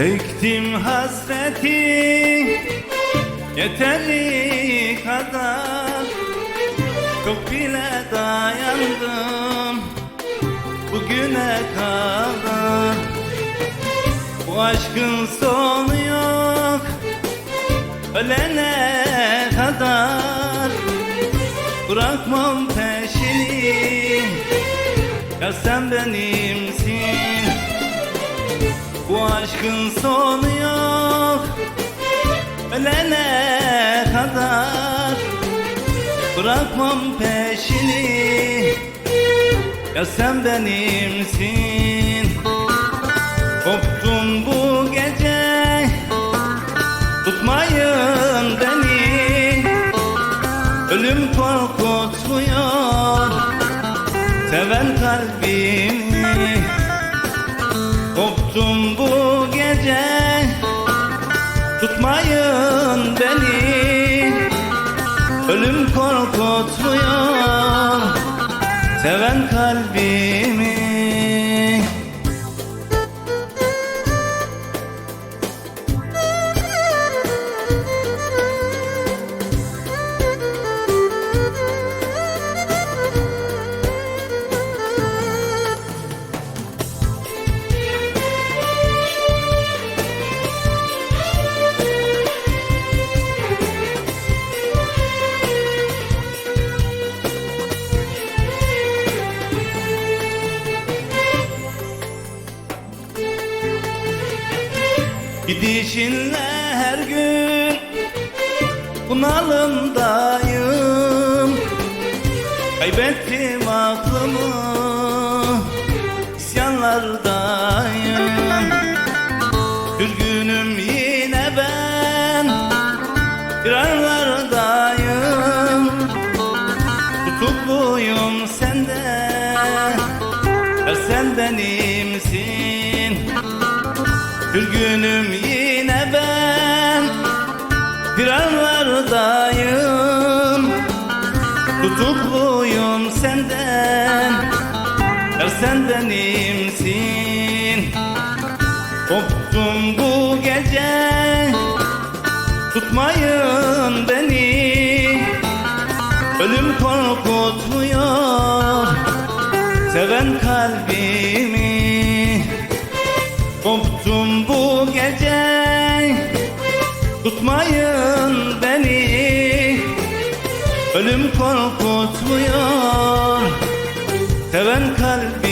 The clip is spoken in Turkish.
Çektim hasreti Yeterli kadar. Çok bile dayandım Bugüne kadar. Bu aşkın sonu yok Ölene kadar. Bırakmam peşini Ya sen benimsin Bu aşkın sonu yok. Ölene kadar Bırakmam peşini. Ya sen benimsin. Koptum bu gece Tutmayın beni. Ölüm korkutmuyor. Seven kalbimi Tutmayın beni. Ölüm korkutmuyor. Seven kalbimi Gidişinle her gün bunalımdayım. Kaybettim aklımı isyanlardayım. Üzgünüm yine ben firarlardayım Tutukluyum sende Ya sen benimsin Üzgünüm yine ben Firarlardayım Tutukluyum senden Ya sen benimsin Koptum bu gece Tutmayın beni. Ölüm korkutmuyor Seven kalbimi Tutmayın beni. Ölüm korkutmuyor. Seven kalbimi